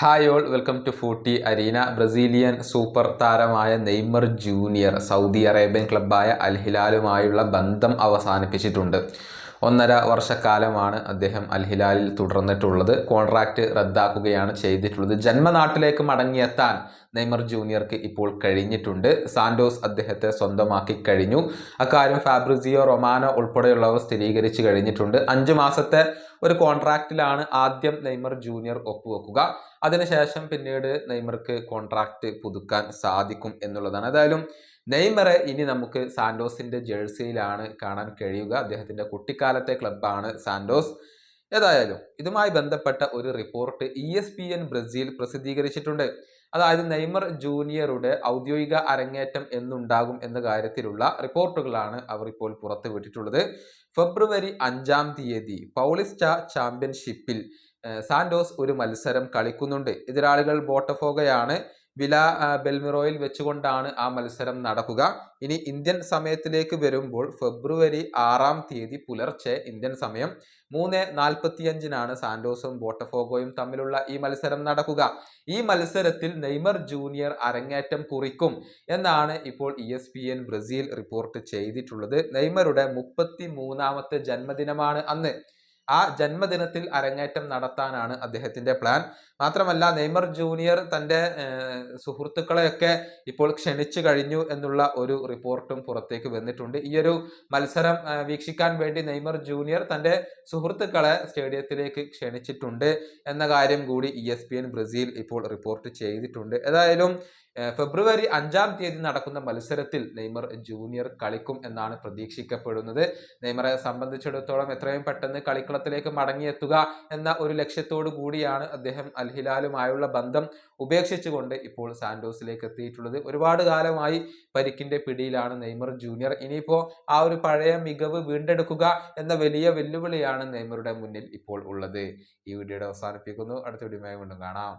Hi all welcome to Footy Arena Brazilian super താരമായ Neymar junior Saudi Arabian ക്ലബ്ബായ അൽഹിലാലുമായുള്ള ബന്ധം അവസാനിപ്പിച്ചിട്ടുണ്ട്. ഒന്നര വർഷക്കാലമാണ് അദ്ദേഹം അൽഹിലാലിൽ തുടർന്നിട്ടുള്ളത്. കോൺട്രാക്റ്റ് റദ്ദാക്കുകയാണ് ചെയ്തിട്ടുള്ളത്. ജന്മനാട്ടിലേക്ക് മടങ്ങിയെത്താൻ നെയ്മർ ജൂനിയർക്ക് ഇപ്പോൾ കഴിഞ്ഞിട്ടുണ്ട്. സാൻഡോസ് അദ്ദേഹത്തെ സ്വന്തമാക്കി കഴിഞ്ഞു. അക്കാര്യം ഫാബ്രിസിയോ റൊമാനോ ഉൾപ്പെടെയുള്ളവർ സ്ഥിരീകരിച്ചു കഴിഞ്ഞിട്ടുണ്ട്. അഞ്ചു മാസത്തെ ഒരു കോൺട്രാക്റ്റിലാണ് ആദ്യം നെയ്മർ ജൂനിയർ ഒപ്പുവെക്കുക. അതിനുശേഷം പിന്നീട് നെയ്മർക്ക് കോൺട്രാക്റ്റ് പുതുക്കാൻ സാധിക്കും എന്നുള്ളതാണ്. ഏതായാലും നെയ്മറെ ഇനി നമുക്ക് സാന്റോസിന്റെ ജേഴ്സിയിലാണ് കാണാൻ കഴിയുക. അദ്ദേഹത്തിന്റെ കുട്ടിക്കാലത്തെ ക്ലബ്ബാണ് സാന്റോസ്. ഏതായാലും ഇതുമായി ബന്ധപ്പെട്ട ഒരു report E S P N Brazil പ്രസിദ്ധീകരിച്ചിട്ടുണ്ട്. അതായത് നെയ്മർ ജൂനിയറുടെ ഔദ്യോഗിക അരങ്ങേറ്റം എന്നുണ്ടാകും എന്ന കാര്യത്തിലുള്ള റിപ്പോർട്ടുകളാണ് അവർ ഇപ്പോൾ പുറത്തുവിട്ടിട്ടുള്ളത്. ഫെബ്രുവരി അഞ്ചാം തീയതി പൗളിസ്റ്റ ചാമ്പ്യൻഷിപ്പിൽ സാൻഡോസ് ഒരു മത്സരം കളിക്കുന്നുണ്ട്. എതിരാളികൾ ബോട്ടഫോഗയാണ്. വില ബെൽമിറോയിൽ വെച്ചുകൊണ്ടാണ് ആ മത്സരം നടക്കുക. ഇനി ഇന്ത്യൻ സമയത്തിലേക്ക് വരുമ്പോൾ ഫെബ്രുവരി ആറാം തീയതി പുലർച്ചെ ഇന്ത്യൻ സമയം മൂന്ന് നാൽപ്പത്തിയഞ്ചിനാണ് സാന്റോസും ബോട്ടഫോഗോയും തമ്മിലുള്ള ഈ മത്സരം നടക്കുക. ഈ മത്സരത്തിൽ നെയ്മർ ജൂനിയർ അരങ്ങേറ്റം കുറിക്കും എന്നാണ് ഇപ്പോൾ E S P N Brazil report ചെയ്തിട്ടുള്ളത്. നെയ്മറുടെ മുപ്പത്തി മൂന്നാമത്തെ ജന്മദിനമാണ് അന്ന്. ആ ജന്മദിനത്തിൽ അരങ്ങേറ്റം നടത്താനാണ് അദ്ദേഹത്തിന്റെ പ്ലാൻ മാത്രമല്ല നെയ്മർ ജൂനിയർ തന്റെ സുഹൃത്തുക്കളെയൊക്കെ ഇപ്പോൾ ക്ഷണിച്ചു കഴിഞ്ഞു എന്നുള്ള ഒരു റിപ്പോർട്ടും പുറത്തേക്ക് വന്നിട്ടുണ്ട്. ഈ ഒരു മത്സരം വീക്ഷിക്കാൻ വേണ്ടി നെയ്മർ ജൂനിയർ തന്റെ സുഹൃത്തുക്കളെ സ്റ്റേഡിയത്തിലേക്ക് ക്ഷണിച്ചിട്ടുണ്ട് എന്ന കാര്യം കൂടി ഇ ബ്രസീൽ ഇപ്പോൾ റിപ്പോർട്ട് ചെയ്തിട്ടുണ്ട്. ഏതായാലും ഫെബ്രുവരി അഞ്ചാം തീയതി നടക്കുന്ന മത്സരത്തിൽ നെയ്മർ ജൂനിയർ കളിക്കും എന്നാണ് പ്രതീക്ഷിക്കപ്പെടുന്നത്. നെയ്മറെ സംബന്ധിച്ചിടത്തോളം എത്രയും പെട്ടെന്ന് കളിക്കളത്തിലേക്ക് മടങ്ങിയെത്തുക എന്ന ഒരു ലക്ഷ്യത്തോടു കൂടിയാണ് അദ്ദേഹം അൽഹിലാലുമായുള്ള ബന്ധം ഉപേക്ഷിച്ചുകൊണ്ട് ഇപ്പോൾ സാന്റോസിലേക്ക് എത്തിയിട്ടുള്ളത്. ഒരുപാട് കാലമായി പരിക്കിന്റെ പിടിയിലാണ് നെയ്മർ ജൂനിയർ. ഇനിയിപ്പോൾ ആ ഒരു പഴയ മികവ് വീണ്ടെടുക്കുക എന്ന വലിയ വെല്ലുവിളിയാണ് നെയ്മറുടെ മുന്നിൽ ഇപ്പോൾ ഉള്ളത്. ഈ വീഡിയോയുടെ അവസാനിപ്പിക്കുന്നു. അടുത്ത വീഡിയോ വീണ്ടും കാണാം.